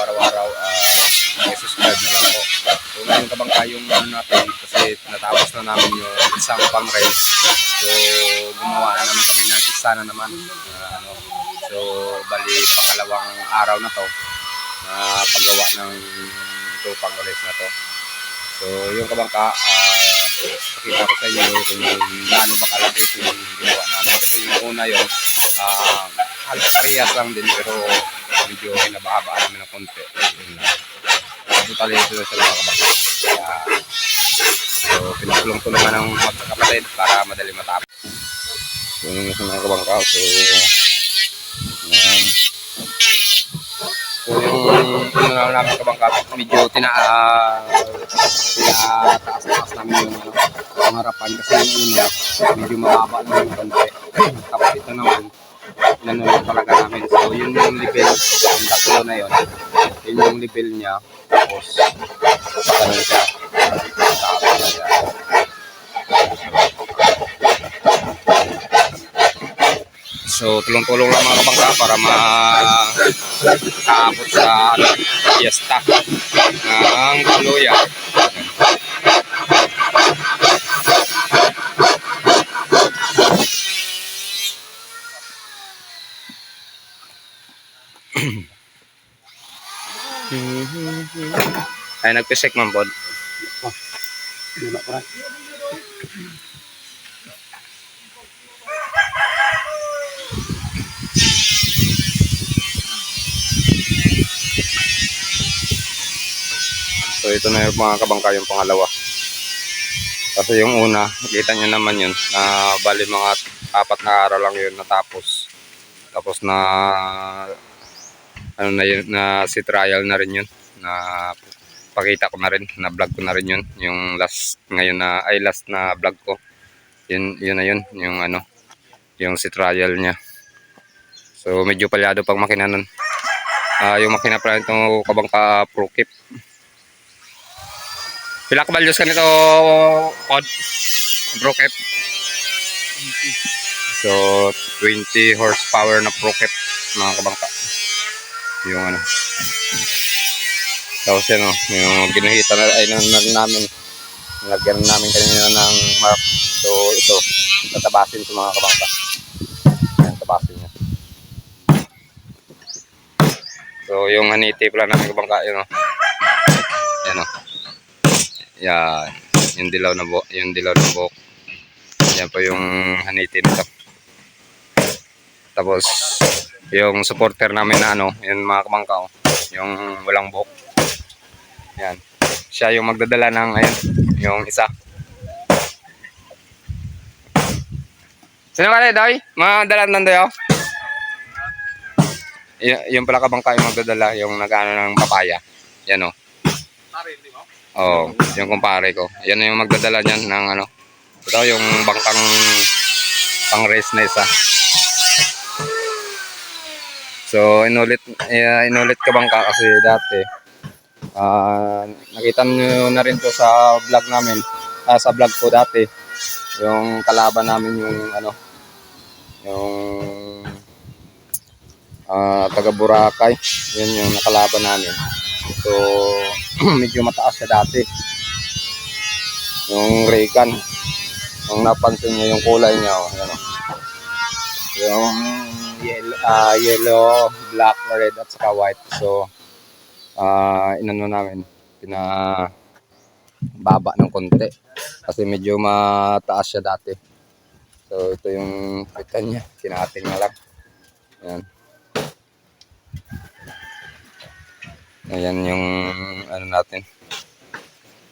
araw-araw, uh, subscribe na lang po. So ngayon ka bang kayong ano natin kasi natapos na namin yung isang pang race. So gumawa na naman kami ng isa na naman. Uh, ano, so bali pangalawang araw na to na uh, paggawa ng ito pang race na to. So yung kabangka, uh, pakita ko sa inyo kung gaano ba kalaki yung ginawa namin. Kasi yung una yun, uh, halos parehas lang din pero medyo hinabahaba namin ng konti. Yun lang. So, tali ito sa mga kabangka. Kaya, so, pinagtulong-tulungan ng magkakapatid para madali matapos. Yun yung sa mga kabangka. So, yan. So, yung ano na namin kabangka, medyo tina, uh, tinataas-taas namin yung ano, ang harapan kasi yung una, medyo mababa lang yung konti. Tapos ito naman, lang talaga namin. So, yun yung level, yung tatlo na yun. Yun yung level niya. Tapos, ano siya. So, tulong-tulong lang mga kabangka para makaabot sa fiesta ng Kaluya. Ay, nagpisik man pod. So ito na yung mga kabangka yung pangalawa. Kasi yung una, nakita nyo naman yun, na bali mga apat na araw lang yun natapos. Tapos na, ano na yun, na si trial na rin yun, na pakita ko na rin, na vlog ko na rin yun, yung last ngayon na, ay last na vlog ko. Yun, yun na yun, yung ano, yung si trial niya. So medyo palyado pag makina nun. Ah, yung makina pala itong kabangka pro kip. Pila ka values ka nito, Pod? Broket. So, 20 horsepower na Broket, mga kabangka. Yung ano. Tapos yan, oh, yung ginuhita na, ay, na, na, namin. Nilagyan namin kanina ng mark. So, ito, tatabasin sa mga kabangka. Yan, tabasin niya. So, yung haniti pala namin kabangka, yun, oh. Yan, oh. Yan. Yung dilaw na buhok. Yung dilaw na buhok. Yan po yung hanitin nito. Tapos, yung supporter namin na ano, yung mga kamangka, oh, yung walang buhok. Yan. Siya yung magdadala ng, ayun, yung isa. Sino ka rin, Doy? Mga dalan nandoy, oh. Y- yung pala kabangka yung magdadala, yung nag-ano ng papaya. Yan, oh. Oo, oh, yung kumpare ko. Yan yung magdadala niyan ng ano. Ito yung bangkang pang race na isa. So, inulit, eh, inulit ka bangka kasi dati. Ah, nakita niyo na rin to sa vlog namin. Ah, sa vlog ko dati. Yung kalaban namin yung ano, yung ah, taga Boracay. Yun yung nakalaban namin. So, medyo mataas siya dati. Yung Raycan. Kung napansin niyo yung kulay niya, oh, yan, oh. Yung yellow, ah, yellow, black, red, at saka white. So, ah inano namin, pina baba ng konti. Kasi medyo mataas siya dati. So, ito yung kita niya. Kinating na lang. Yan. Ayan yung ano natin.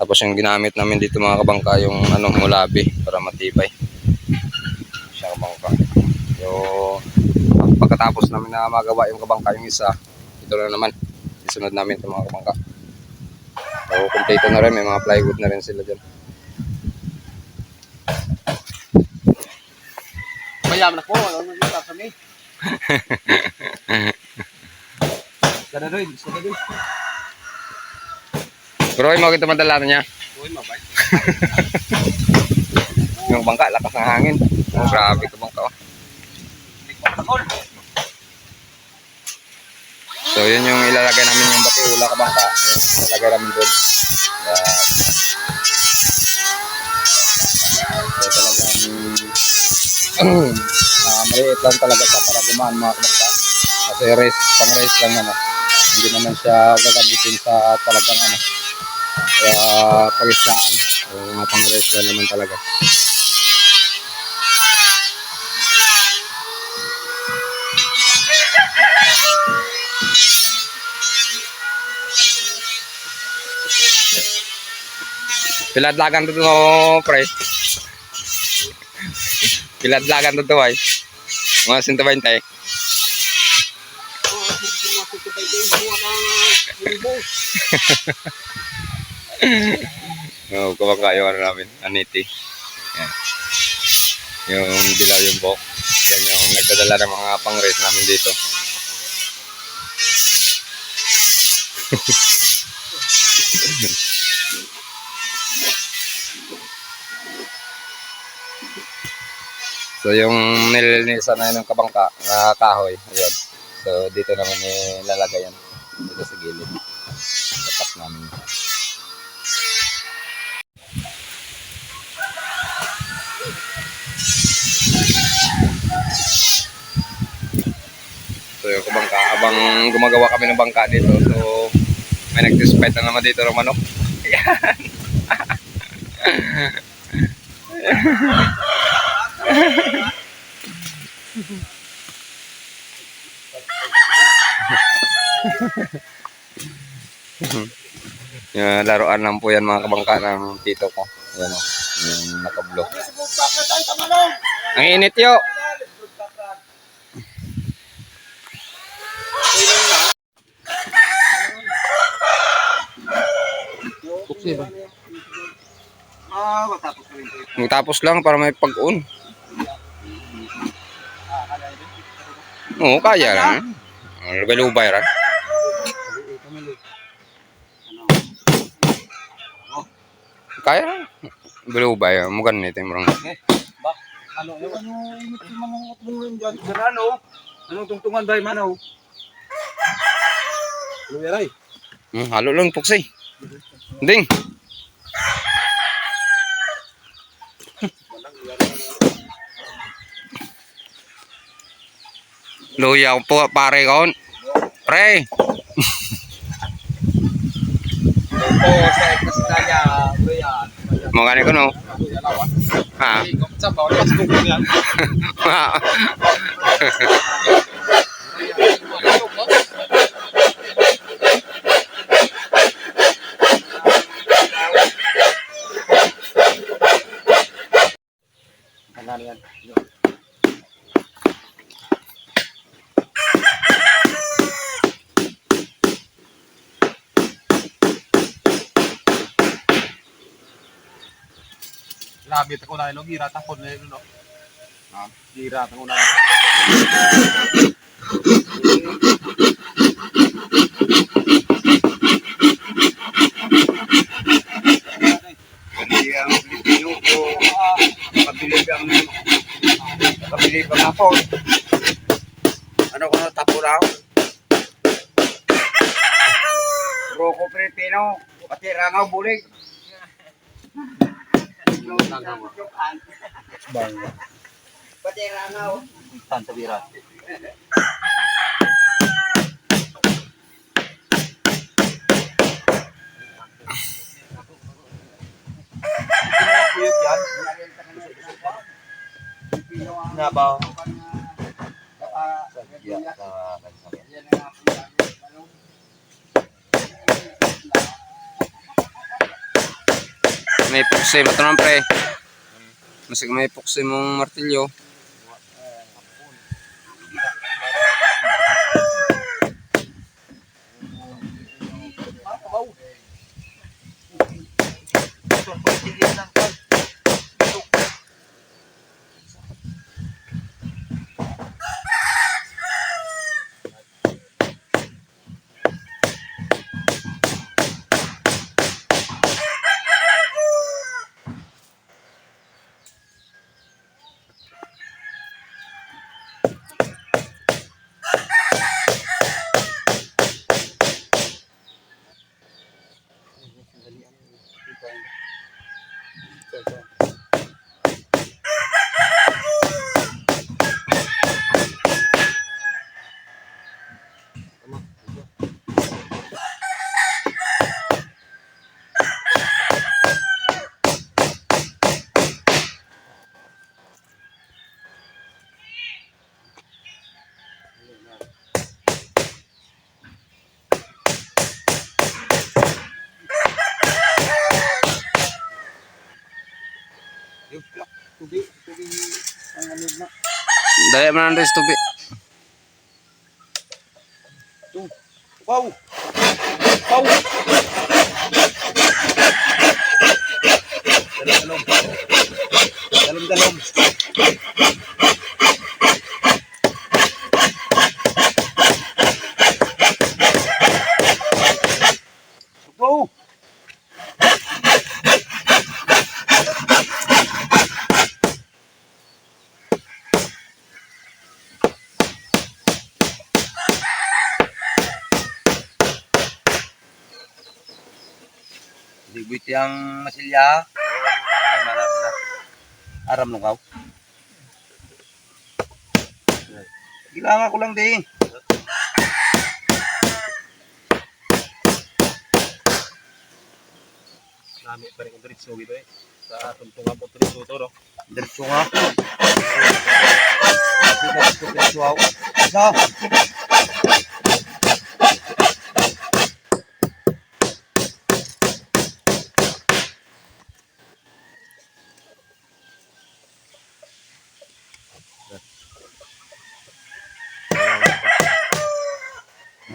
Tapos yung ginamit namin dito mga kabangka yung ano mulabi para matibay. Siya kabangka. Yung pagkatapos namin na magawa yung kabangka yung isa, ito na naman. Isunod namin itong mga kabangka. So, kompleto na rin. May mga plywood na rin sila dyan. Mayaman ako, wala nang kita kami. Kada rin, kada rin. Pero ay mga kita madala niya. Uy, mabay. Yung bangka, lakas ng hangin. Oh, grabe ka bangka. oh. So, yun yung ilalagay namin yung bati, ula ka bangka. Yung ilalagay namin doon. Yan. So, talagang ah, Maliit lang talaga siya para gumaan mga kabangka. Kasi race, pang race lang ano. Hindi naman siya gagamitin sa talagang ano. Kaya pag-islaan. So, mga pang race lang naman talaga. Piladlagan to to, pre. Piladlagan to to, ay. Mga 120. Oo, oh, kumakayo ano namin, aniti. Yan. Yung dilaw yung buhok. Yan yung nagdadala ng mga pang-race namin dito. So yung nililinisan na yun ng kabangka na kahoy, ayun. So dito naman ilalagay yan. Dito sa gilid. Tapat namin. So yung kabangka, abang gumagawa kami ng bangka dito. So may nag-despite na naman dito ng manok. Yung laruan lang po yan mga kabangka ng tito ko. Ayan o, yung nakablo. Ang init yo! Magtapos lang para may pag-un. Oo, kaya lang. Lubay-lubay rin. Kaya lang. Lubay, mo ganito yung marang. Ba? Ano? Ano? Init yung mga tungtungan dyan. Ano? Anong tungtungan yung manaw? Ano yan ay? Hmm, halo lang, puksay. Ding! Luya po, pare kon. Pre! Mga ganito ko no. Ha? Sa bawal, mas kukul yan. Ano yan? Labit ako na ilong girat ako na ilong. Ah, girat ako na. Hindi ang ako. Ano ko na tapo raw? Roko Pilipino, pati rangaw bulig. Pati rangaw. Tanta birat. Kuyot yan. Nga ba? Sadya sa kansa. May mo naman pre. Masig may puksay mong martilyo. Daya mo ng resto, Bi. Wow! Wow! Dalom, dalom. Libit yang masilya. Aram nung kaw. Kailangan ko lang din. Nami pa rin kong diritso gitu eh. Sa tuntungan po diritso to, no? Diretso nga. Diretso, diretso ako. Isa.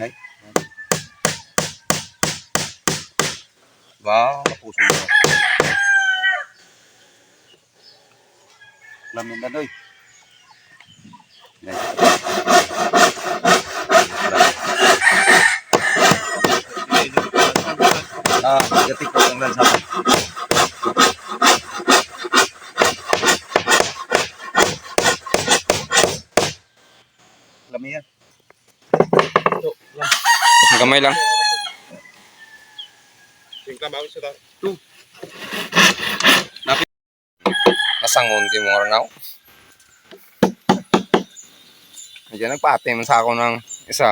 Ay. Ba, kapuso mo. Lamin na doy. Yan. Ah, gatik ko ang lansa. Lamin yan. Gamay lang. Nasangon ti mo now. Diyan nagpate man sa ako ng isa.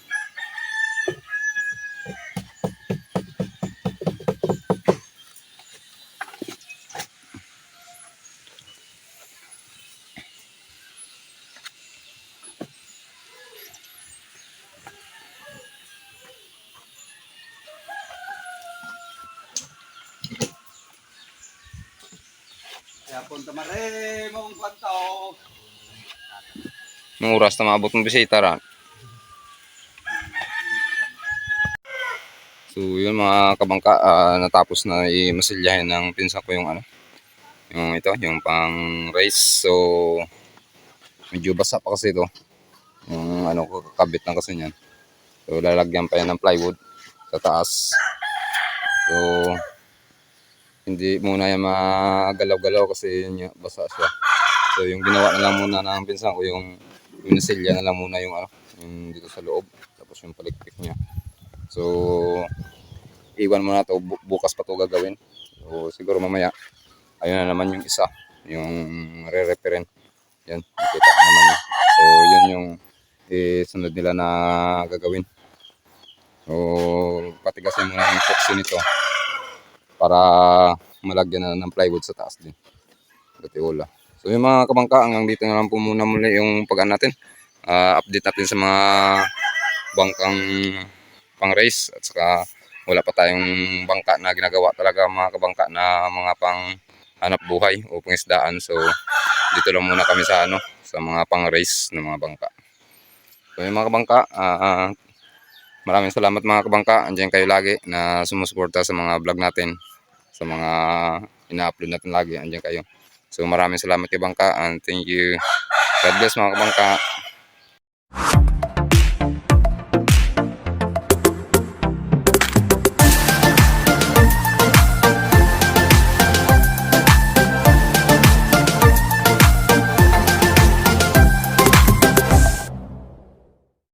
punta mare mong kwanto. Nung oras na maabot ng bisita ra. So yun mga kabangka, ah, natapos na i-masilyahin ng pinsan ko yung ano, yung ito, yung pang race. So medyo basa pa kasi ito. Yung ano ko, kabit lang kasi niyan. So lalagyan pa yan ng plywood sa taas. So hindi muna yan magalaw-galaw kasi yun basa siya. So yung ginawa na lang muna ng pinsan ko yung yung nasilya na lang muna yung ano, yung dito sa loob. Tapos yung palikpik niya. So iwan mo na to bu- bukas pa to gagawin. So siguro mamaya ayun na naman yung isa, yung re-referent. Yan, nakita naman yun. So yun yung eh, sunod nila na gagawin. So patigasin muna yung epoxy nito para malagyan na ng plywood sa taas din. Gatiola. So yung mga kabangka, hanggang dito na lang po muna muli yung pag natin. Ah, update natin sa mga bangkang pang race at saka wala pa tayong bangka na ginagawa talaga mga kabangka na mga pang hanap buhay o pangisdaan. So dito lang muna kami sa ano sa mga pang race ng mga bangka. So yung mga kabangka, ah, maraming salamat mga kabangka. Andiyan kayo lagi na sumusuporta sa mga vlog natin sa mga ina-upload natin lagi. Andiyan kayo. So maraming salamat kay Bangka and thank you. God bless mga kabangka.